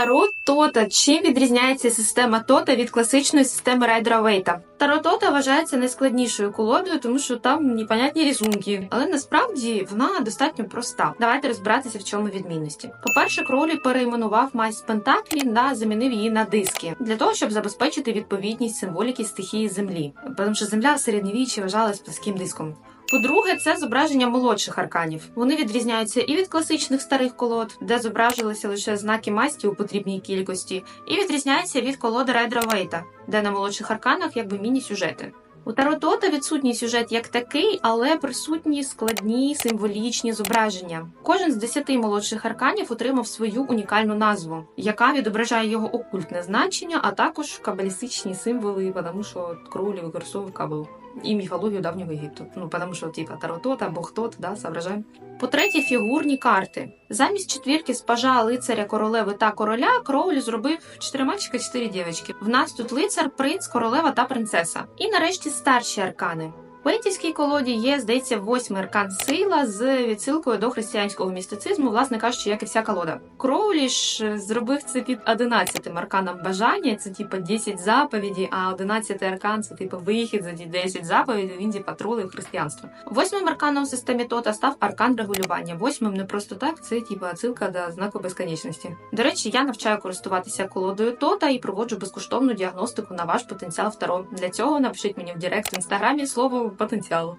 Таро Тота. Чим відрізняється система Тота від класичної системи райдера Вейта? Таро Тота вважається найскладнішою колодою, тому що там непонятні рисунки. Але насправді вона достатньо проста. Давайте розбиратися, в чому відмінності. По-перше, Кролі перейменував майсть Пентаклі на замінив її на диски для того, щоб забезпечити відповідність символіки стихії землі, тому що земля в середньовіччі вважалась плоским диском. По-друге, це зображення молодших арканів. Вони відрізняються і від класичних старих колод, де зображилися лише знаки масті у потрібній кількості, і відрізняються від колоди Райдера Вейта, де на молодших арканах якби міні-сюжети. У Таро-Тота відсутній сюжет як такий, але присутні складні символічні зображення. Кожен з десяти молодших арканів отримав свою унікальну назву, яка відображає його окультне значення, а також кабалістичні символи, тому що кролі використовував кабал. І міфологію давнього Єгипту. Ну, тому що, типа, Таротот або Бог Тот, да, соображаємо. По-третє, фігурні карти. Замість четвірки з пажа, лицаря, королеви та короля Кроулі зробив чотири мальчика, чотири дівчатки. В нас тут лицар, принц, королева та принцеса. І нарешті старші аркани. В колоді є, здається, восьмий аркан сила з відсилкою до християнського містицизму, власне кажучи, як і вся колода. Кроулі ж зробив це під 11 арканом бажання, це типа 10 заповідей, а 11 аркан це типу вихід за ті 10 заповідей, він типа тролив християнство. Восьмим арканом в системі Тота став аркан регулювання. Восьмим не просто так, це типа отсилка до знаку безконечності. До речі, я навчаю користуватися колодою Тота і проводжу безкоштовну діагностику на ваш потенціал в Таро. Для цього напишіть мені в Директ в інстаграмі слово потенціал.